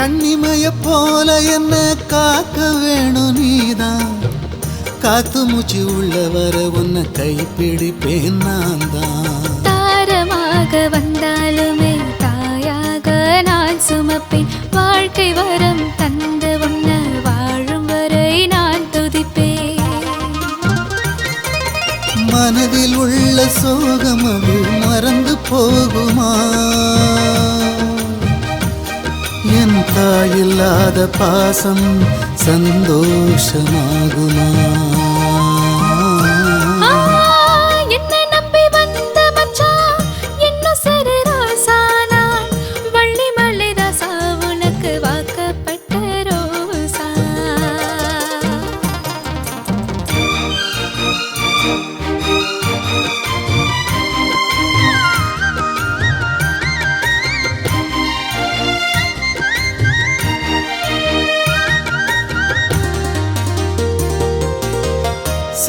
தாய போல என்ன காக்க வேணும் நீதான்? காத்து மூச்சு உள்ள வர உன்னை கைப்பிடிப்பேன் நான் தான் தாரமாக வந்தாலுமே தாயாக நான் சுமப்பேன். வாழ்க்கை வரம் தந்த உன்ன வாழும் வரை நான் துதிப்பேன். மனதில் உள்ள சோகம் அது மறந்து போகுமா? தாயில்லாத பாசம் சந்தோஷமாகுமா?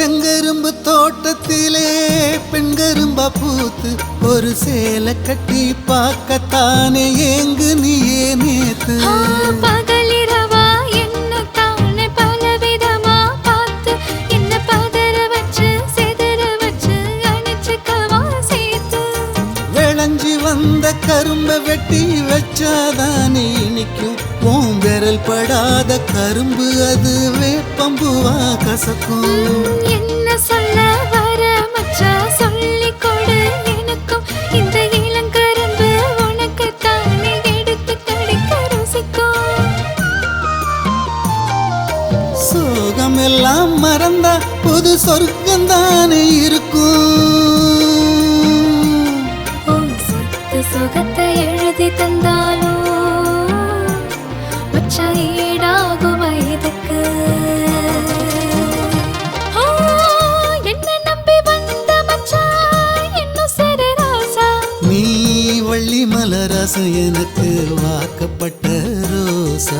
செங்கரும்பு தோட்டத்திலே பெண்கரும்பா பூத்து ஒரு சேலை கட்டி பார்க்கத்தானே? ஏங்கு நீயே நேத்து. வெட்டி வச்சாதானே இனிக்கும் உன் விரல் படாத கரும்பு அது வேப்பம்புவா கசக்கும். என்ன சொல்ல வர மச்சா? சொல்லிக் கொடு எனக்கும். இந்த இளங்கரும்பு உனக்கு தானே எடுத்து கடிக்க ருசிக்கும். சோகம் எல்லாம் மறந்தா புது சொர்க்கம் தானே இருக்கும். மலராசம் எனக்கு வாக்கப்பட்ட ரோசா.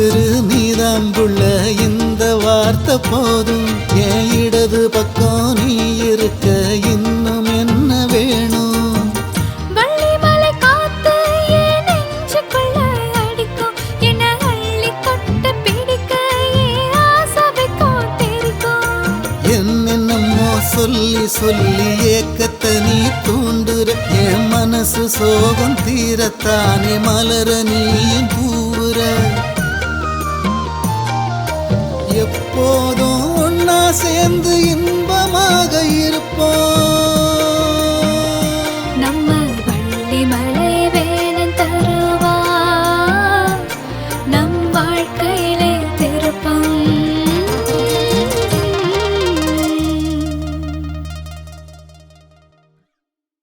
உசுறு நீதான் புள்ள இந்த வார்த்தை போதும். என் இடது பக்கம் நீ இருக்க இன்னும் என்ன வேணும்? என்னென்னமோ சொல்லி சொல்லி ஏக்கத்தை நீ தூண்டுற. என் மனசு சோகம் தீரத்தானே மலர நீயும் பூவுற போதும் ஒன்னா சேர்ந்து இந்த